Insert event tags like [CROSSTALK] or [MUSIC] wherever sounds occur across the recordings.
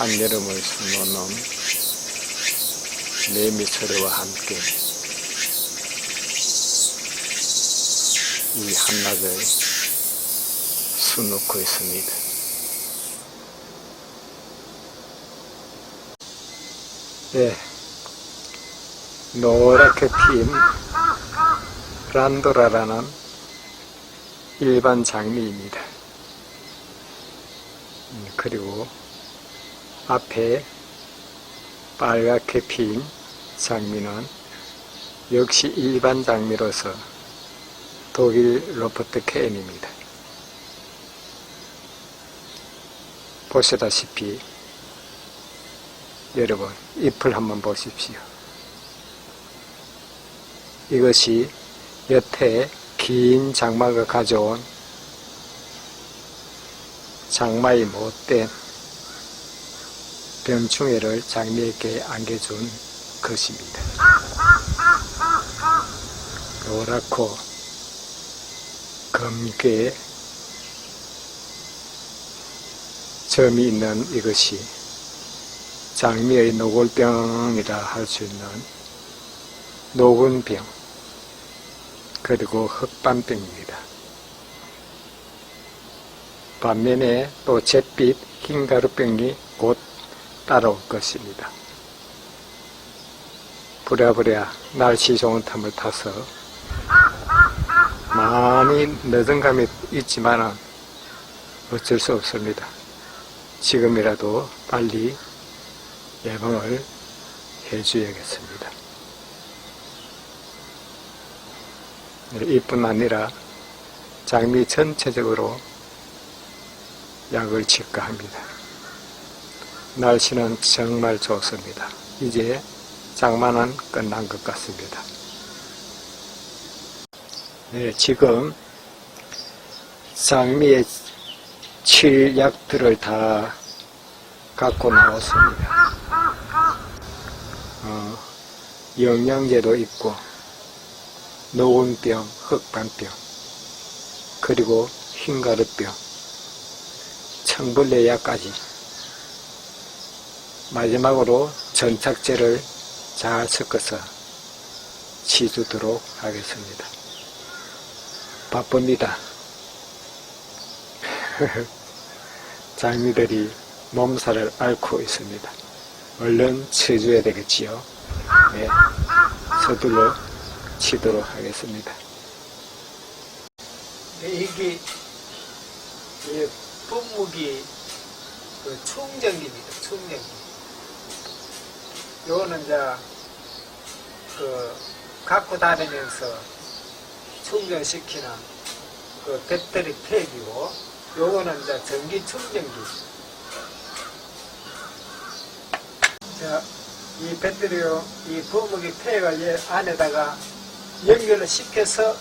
한여름을 수놓는 매미 소리와 함께 이 한낮을 수놓고 있습니다. 예, 노랗게 핀 란도라라는 일반 장미입니다. 음, 그리고 앞에 빨갛게 핀 장미는 역시 일반 장미로서 독일 로버트 케인입니다. 보시다시피 여러분 잎을 한번 보십시오. 이것이 여태 긴 장마가 가져온 장마의 못된 병충해를 장미에게 안겨준 것입니다. 노랗고 검게 점이 있는 이것이 장미의 노골병이라 할 수 있는 노근병 그리고 흑반병입니다. 반면에 또 잿빛 흰가루병이 곧 따라올 것입니다. 부랴부랴 날씨 좋은 탐을 타서 많이 늦은 감이 있지만 어쩔 수 없습니다. 지금이라도 빨리 예방을 해줘야겠습니다. 이뿐 아니라 장미 전체적으로 약을 칠까 합니다. 날씨는 정말 좋습니다. 이제 장마는 끝난 것 같습니다. 네, 지금 장미의 칠 약들을 다 갖고 나왔습니다. 어, 영양제도 있고, 노원병, 흑반병, 그리고 흰가루병, 청벌레약까지 마지막으로 전착제를 잘 섞어서 치주도록 하겠습니다. 바쁩니다. [LAUGHS] 장미들이 몸살을 앓고 있습니다. 얼른 치줘야 되겠지요. 네, 서둘러 치도록 하겠습니다. 네, 이게 이 분무기 그 충전기입니다. 충전기. 요거는 이제 그 갖고 다니면서 충전시키는 그 배터리 팩이고 요거는 이제 전기 충전기. 자, 이 배터리요, 이 분무기 팩을 얘 안에다가 연결을 시켜서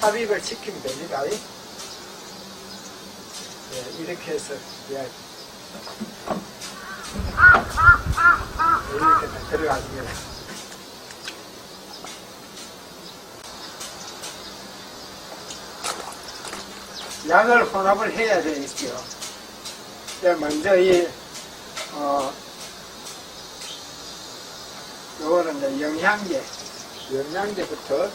삽입을 시키면 됩니다. 네, 이렇게 해서 예. 이렇게 다 들어가줍니다. 약을 혼합을 해야 되겠죠. 자, 먼저 이, 어, 요거는 이제 영양제, 영양제부터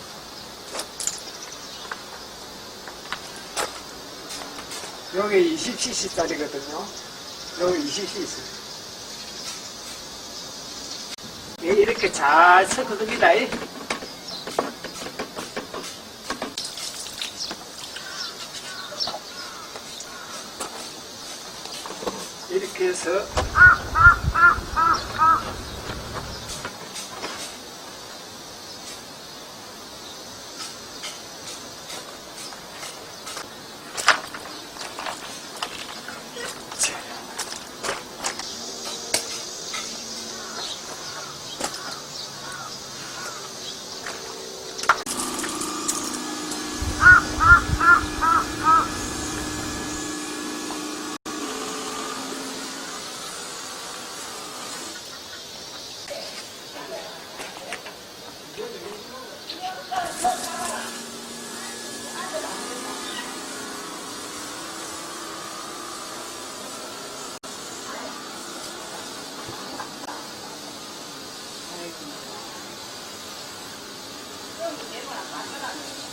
여기 20cc짜리거든요. 여기 20cc. 예, 이렇게 잘 섞어줍니다. 이. 이렇게 해서 그리了네모 랑.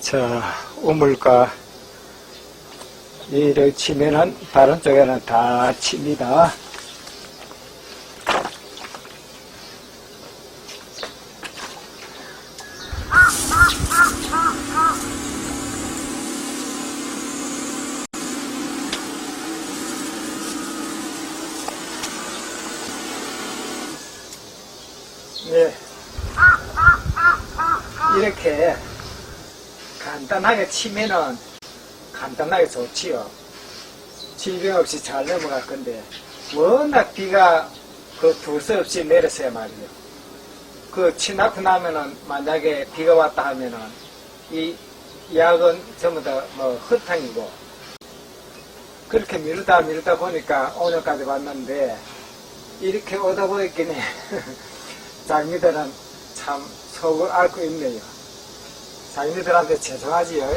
자, 우물과 이를 치면은 다른 쪽에는 다 칩니다. 네. 이렇게 간단하게 치면은 간단하게 좋지요. 질병 없이 잘 넘어갈 건데, 워낙 비가 그 두서 없이 내렸어야 말이에요. 그 치나고 나면은 만약에 비가 왔다 하면은 이 약은 전부 다뭐 흙탕이고 그렇게 미루다 미루다 보니까 오늘까지 왔는데 이렇게 오다 보니까 [LAUGHS] 장미들은 참 속을 앓고 있네요. 장미들한테 죄송하지요.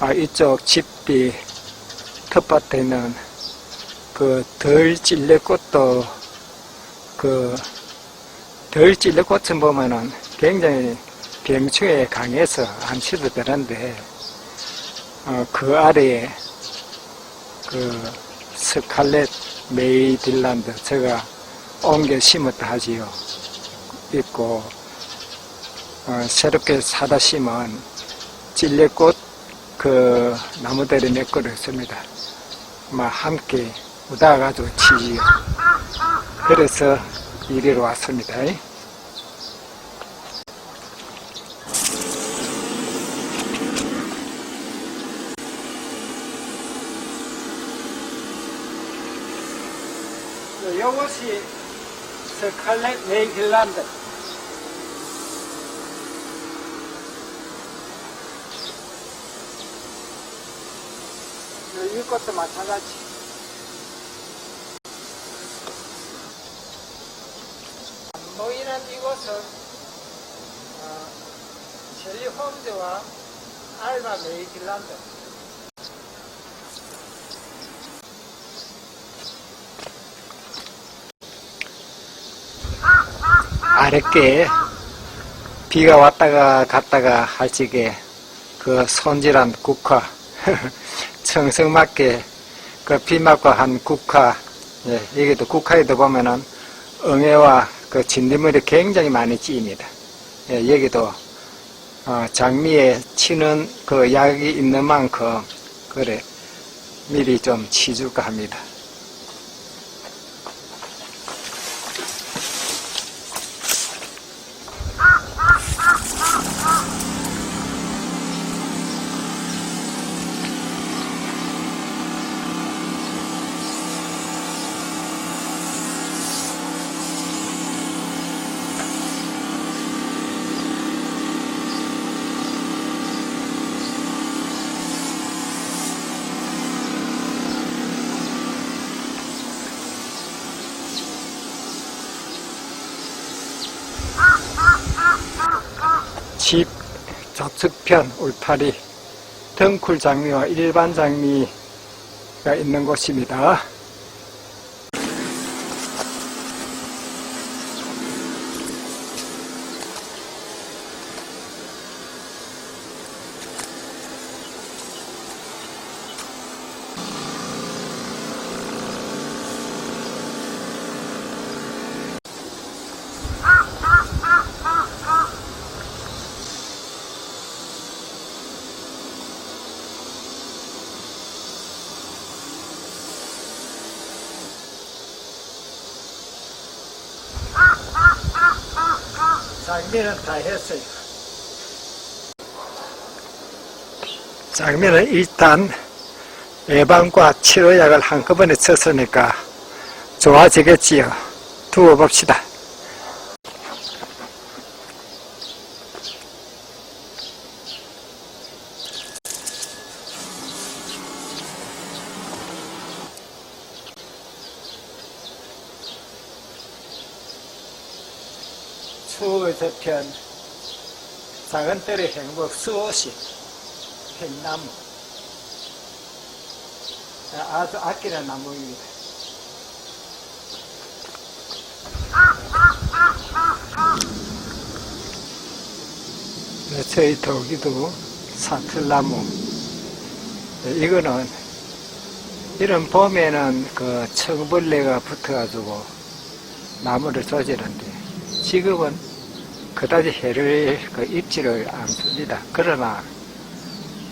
아, 이쪽 집뒤 텃밭에 있는 그 덜 찔레꽃도 그 덜 찔레꽃은 보면은 굉장히 병충해에 강해서 안 치도 되는데 어, 그 아래에 그 스칼렛 메이딜란드 제가 옮겨 심었다 하지요. 있고 어, 새롭게 사다 심은 찔레꽃 그 나무들이 몇 그루 있습니다. 막 함께 우다가지고 치지요. 그래서 이리로 왔습니다. 이것이 스칼렛 메이힐란드 것도 마찬가지. 안 보이는 이곳은 어, 젤리 홈즈와 알마 메이힐란드. 아랫게 비가 왔다가 갔다가 할 적에 그 손질한 국화 [LAUGHS] 청성맞게 그 비맛과 한 국화 예, 여기도 국화에도 보면은 응애와 그 진딧물이 굉장히 많이 찌입니다. 예, 여기도 어, 장미에 치는 그 약이 있는 만큼 그래 미리 좀 치줄까 합니다. 집 좌 측편 울타리 덩쿨 장미와 일반 장미가 있는 곳입니다. 장미는 다 했어요. 장미는 일단 예방과 치료약을 한꺼번에 쳤으니까 좋아지겠지요. 두어 봅시다. 추의 저편 작은 뜰의 행복 수호시 행나무 아주 아끼는 나무입니다. 네, 저희 도기도 사틀나무 네, 이거는 이런 봄에는 그 청벌레가 붙어가지고 나무를 조지는데 지금은 그다지 해를 그 입지를 않습니다. 그러나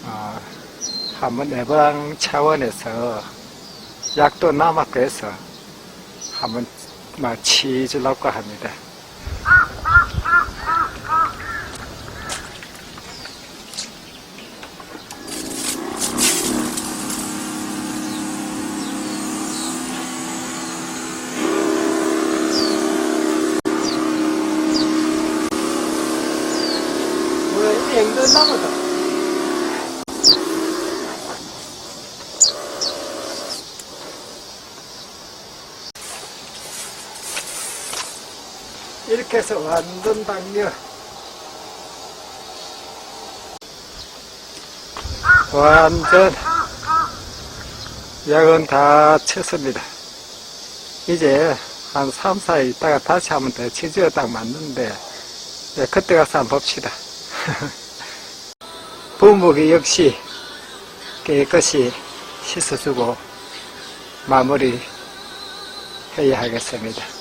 어, 한번 예방 차원에서 약도 남았고 해서 한번 막 치주려고 합니다. 왜 앵도 나무다. 이렇게 해서 완전 당겨. 완전 약은 다 쳤습니다. 이제 한 3, 4일 있다가 다시 한번 더 치즈가 딱 맞는데 네, 그때 가서 한번 봅시다. [LAUGHS] 부목이 역시 깨끗이 씻어주고 마무리 해야 하겠습니다.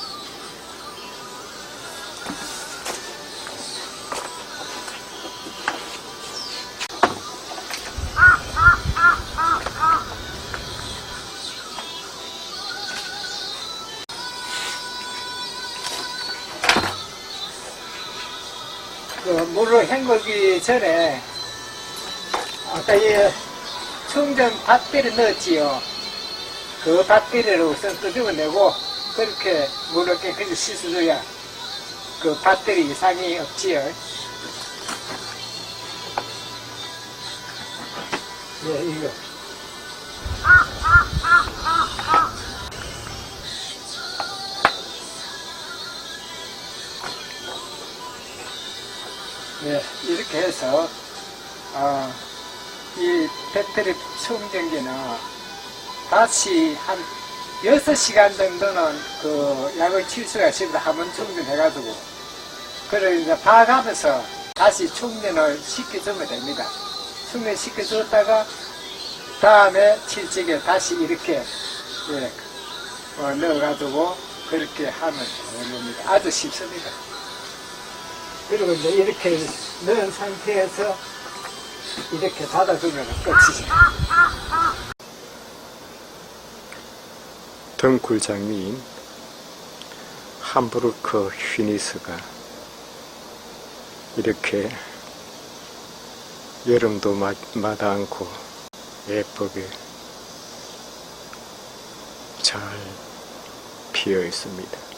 헹구기 전에 아까 이 충전 밭비를 넣었지요. 그 밭비를 우선 끄집어내고 그렇게 물을 깨끗이 씻어줘야 그 밭들이 이상이 없지요. 예, 이거. 네, 이렇게 해서 어, 이 배터리 충전기는 다시 한 6시간 정도는 그 약을 칠 수가 있습니다. 한번 충전해가지고. 그걸 이제 봐가면서 다시 충전을 시켜주면 됩니다. 충전 시켜줬다가 다음에 칠직에 다시 이렇게 예, 어, 넣어가지고 그렇게 하면 됩니다. 아주 쉽습니다. 그리고 이제 이렇게 넣은 상태에서 이렇게 닫아주면 끝이죠. 등굴장미인 함부르크 휘니스가 이렇게 여름도 마, 마다 않고 예쁘게 잘 피어 있습니다.